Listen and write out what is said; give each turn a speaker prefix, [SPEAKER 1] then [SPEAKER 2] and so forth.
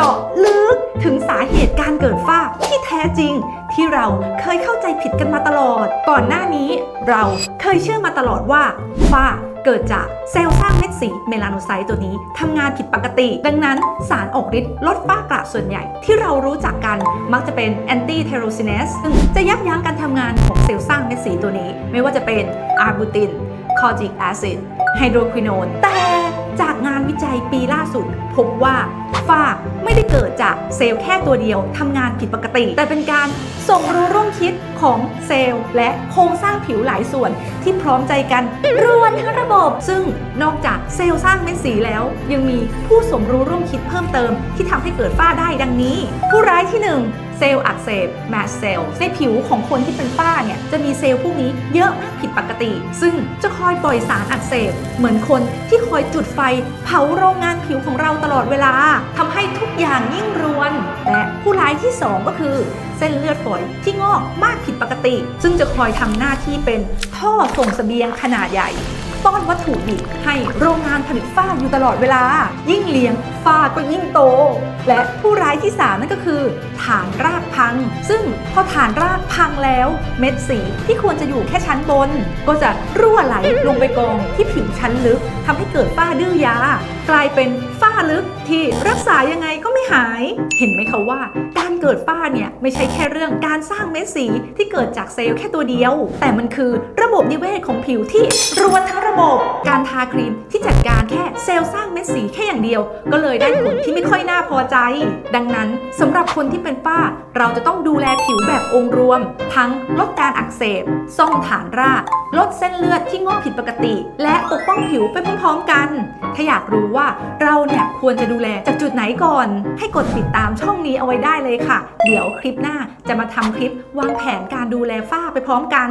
[SPEAKER 1] เจาะลึกถึงสาเหตุการเกิดฝ้าที่แท้จริง ที่เราเคยเข้าใจผิดกันมาตลอด ก่อนหน้านี้เราเคยเชื่อมาตลอดว่าฝ้าเกิดจากเซลล์สร้างเม็ดสีเมลาโนไซต์ตัวนี้ทำงานผิดปกติ ดังนั้นสารออกฤทธิ์ลดฝ้ากระส่วนใหญ่ ที่เรารู้จักกันมักจะเป็นแอนตี้เทโรซิน e ซึ่งจะยับยั้งการทำงานของเซลล์สร้างเม็ดสีตัวนี้ ไม่ว่าจะเป็นอาร์บูตินคอจิกแอซิดไฮโดรควิโนนแต่จากงานวิจัยปีล่าสุด พบว่า ฟาไม่ได้เกิดจากเซลล์แค่ตัวเดียวทำงานผิดปกติ แต่เป็นการส่งรู้ร่วมคิดของเซลล์และโครงสร้างผิวหลายส่วนที่พร้อมใจกันรวนทั้งระบบ ซึ่งนอกจากเซลล์สร้างเม็ดสีแล้ว ยังมีผู้สมรู้ร่วมคิดเพิ่มเติม ที่ทำให้เกิดฝ้าได้ดังนี้ ผู้ร้ายที่หนึ่ง เซลล์อักเสบแมสเซลล์ในผิวของคนที่เป็นฝ้าเนี่ยจะมีเซลล์พวกนี้เยอะมากผิดปกติ ซึ่งจะคอยปล่อยสารอักเสบ เหมือนคนที่คอยจุดไฟ เผาโรงงานผิวของเราตลอดเวลาทำให้ทุกอย่างยิ่งรวน และผู้ร้ายที่ 2 ก็คือเส้นเลือดฝอยที่งอกมากผิดปกติ ซึ่งจะคอยทำหน้าที่เป็นท่อส่งเสบียงขนาดใหญ่ป้อนวัตถุดิบให้โรงงานผลิตฝ้าอยู่ตลอดเวลา ยิ่งเลี้ยงฝ้าก็ยิ่งโต และผู้ ที่ 3 นั่นก็คือ ฐานรากพัง ซึ่งพอฐานรากพังแล้วเม็ดสีที่ควรจะอยู่แค่ชั้นบน ก็จะรั่วไหลลงไปกองที่ผิวชั้นลึกทำให้เกิดฝ้าดื้อยากลายเป็นฝ้าลึกที่รักษายังไงก็ไม่หาย เห็นไหมคะว่า การเกิดฝ้าเนี่ยไม่ใช่แค่เรื่องการสร้างเม็ดสีที่เกิดจากเซลล์แค่ตัวเดียว แต่มันคือระบบนิเวศของผิวที่รวนทั้งระบบ การทาครีมที่ การแค่เซลล์สร้างเม็ดสีแค่อย่างเดียว ก็เลยได้ผลที่ไม่ค่อยน่าพอใจ ดังนั้นสำหรับคนที่เป็นฝ้า เราจะต้องดูแลผิวแบบองค์รวม ทั้งลดการอักเสบซ่อมฐานรากลดเส้นเลือดที่งอกผิดปกติ และปกป้องผิวไปพร้อมๆกัน ถ้าอยากรู้ว่าเราเนี่ยควรจะดูแลจากจุดไหนก่อน ให้กดติดตามช่องนี้เอาไว้ได้เลยค่ะ เดี๋ยวคลิปหน้าจะมาทำคลิปวางแผนการดูแลฝ้าไปพร้อมกัน